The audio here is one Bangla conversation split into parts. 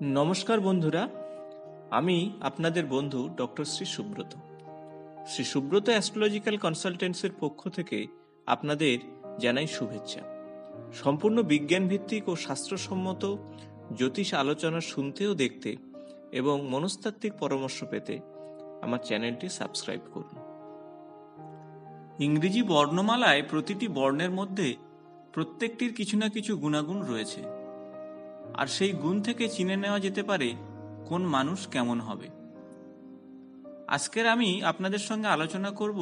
নমস্কার বন্ধুরা, আমি আপনাদের বন্ধু ডক্টর শ্রী সুব্রত। শ্রী সুব্রত অ্যাস্ট্রোলজিক্যাল কনসালটেন্সির পক্ষ থেকে আপনাদের জানাই শুভেচ্ছা। সম্পূর্ণ বিজ্ঞান ভিত্তিক ও শাস্ত্রসম্মত জ্যোতিষ আলোচনা শুনতে ও দেখতে এবং মনস্তাত্ত্বিক পরামর্শ পেতে আমার চ্যানেলটি সাবস্ক্রাইব করুন। ইংরেজি বর্ণমালায় প্রতিটি বর্ণের মধ্যে প্রত্যেকটির কিছু না কিছু গুণাগুণ রয়েছে। আর সেই গুণ থেকে চিনে নেওয়া যেতে পারে কোন মানুষ কেমন হবে। আজকের আমি আপনাদের সঙ্গে আলোচনা করব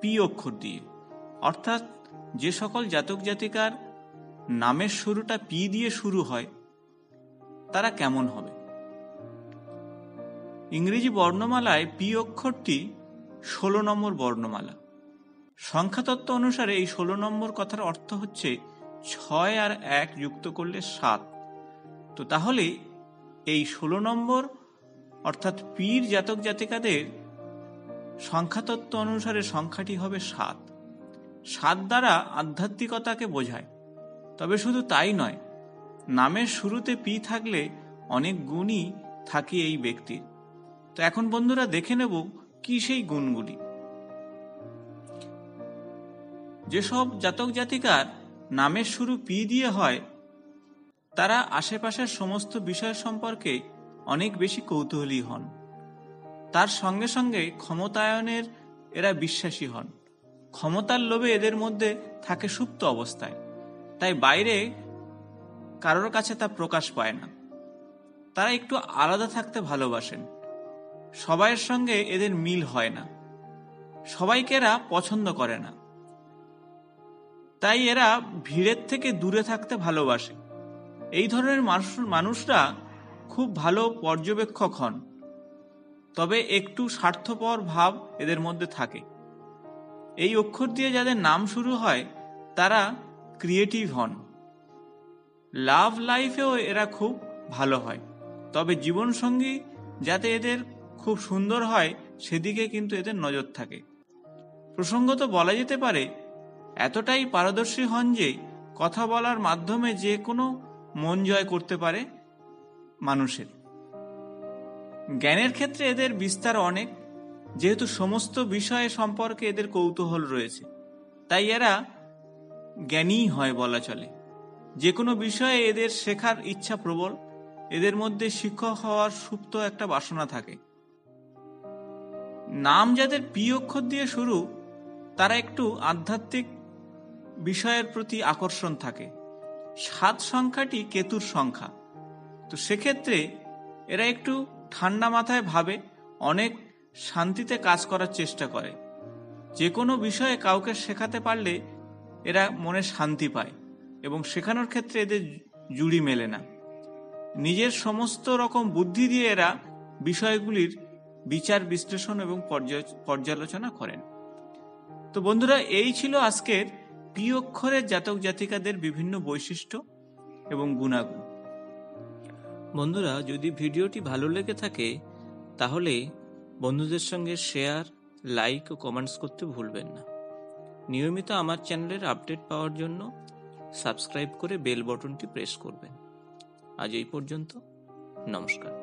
পি অক্ষর দিয়ে। অর্থাৎ যে সকল জাতক জাতিকার নামের শুরুটা পি দিয়ে শুরু হয়, তারা কেমন হবে? ইংরেজি বর্ণমালায় পি অক্ষরটি ষোলো নম্বর বর্ণমালা। সংখ্যাতত্ত্ব অনুসারে এই ষোলো নম্বর কথার অর্থ হচ্ছে ছয় আর এক যুক্ত করলে সাত। তো তাহলে এই ষোলো নম্বর অর্থাৎ পীর জাতক জাতিকাদের সংখ্যাতত্ত্ব অনুসারে সংখ্যাটি হবে সাত। সাত দ্বারা আধ্যাত্মিকতাকে বোঝায়। তবে শুধু তাই নয়, নামের শুরুতে পি থাকলে অনেক গুণই থাকে এই ব্যক্তির। তো এখন বন্ধুরা দেখে নেব কি সেই গুণগুলি। যেসব জাতক জাতিকার নামের শুরু পি দিয়ে হয় তারা আশেপাশের সমস্ত বিষয় সম্পর্কে অনেক বেশি কৌতূহলী হন। তার সঙ্গে সঙ্গে ক্ষমতায়নের এরা বিশ্বাসী হন। ক্ষমতার লোভে এদের মধ্যে থাকে সুপ্ত অবস্থায়। তাই বাইরে কারোর কাছে তা প্রকাশ পায় না। তারা একটু আলাদা থাকতে ভালোবাসেন। সবাইয়ের সঙ্গে এদের মিল হয় না। সবাইকে এরা পছন্দ করে না। তাই এরা ভিড়ের থেকে দূরে থাকতে ভালোবাসে। এই ধরনের মানুষ মানুষরা খুব ভালো পর্যবেক্ষক হন। তবে একটু স্বার্থপর ভাব এদের মধ্যে থাকে। এই অক্ষর দিয়ে যাদের নাম শুরু হয়, তারা ক্রিয়েটিভ হন। লাভ লাইফেও এরা খুব ভালো হয়। তবে জীবনসঙ্গী যাতে এদের খুব সুন্দর হয়, সেদিকে কিন্তু এদের নজর থাকে। প্রসঙ্গত বলা যেতে পারে, এতটাই পারদর্শী হন যে কথা বলার মাধ্যমে যে কোনো মন জয় করতে পারে মানুষের। জ্ঞানের ক্ষেত্রে এদের বিস্তার অনেক, যেহেতু সমস্ত বিষয়ে সম্পর্কে এদের কৌতূহল রয়েছে। তাই এরা জ্ঞানী হয় বলা চলে। যে কোনো বিষয়ে এদের শেখার ইচ্ছা প্রবল, এদের মধ্যে শিক্ষক হওয়ার সুপ্ত একটা বাসনা থাকে। নাম যাদের পি অক্ষর দিয়ে শুরু, তারা একটু আধ্যাত্মিক বিষয়ের প্রতি আকর্ষণ থাকে। সাত সংখ্যাটি কেতুর সংখ্যা। তো সেক্ষেত্রে এরা একটু ঠান্ডা মাথায় ভাবে, অনেক শান্তিতে কাজ করার চেষ্টা করে। যে কোনো বিষয়ে কাউকে শেখাতে পারলে এরা মনে শান্তি পায় এবং শেখানোর ক্ষেত্রে এদের জুড়ি মেলে না। নিজের সমস্ত রকম বুদ্ধি দিয়ে এরা বিষয়গুলির বিচার, বিশ্লেষণ এবং পর্যালোচনা করেন। তো বন্ধুরা, এই ছিল আজকের পি অক্ষরের জাতক জাতিকাদের বিভিন্ন বৈশিষ্ট্য এবং গুণাগুণ। বন্ধুরা, যদি ভিডিওটি ভালো লেগে থাকে, তাহলে বন্ধুদের সঙ্গে শেয়ার, লাইক ও কমেন্টস করতে ভুলবেন না। নিয়মিত আমার চ্যানেলের আপডেট পাওয়ার জন্য সাবস্ক্রাইব করে বেল বটনটি প্রেস করবেন। আজ এই পর্যন্ত, নমস্কার।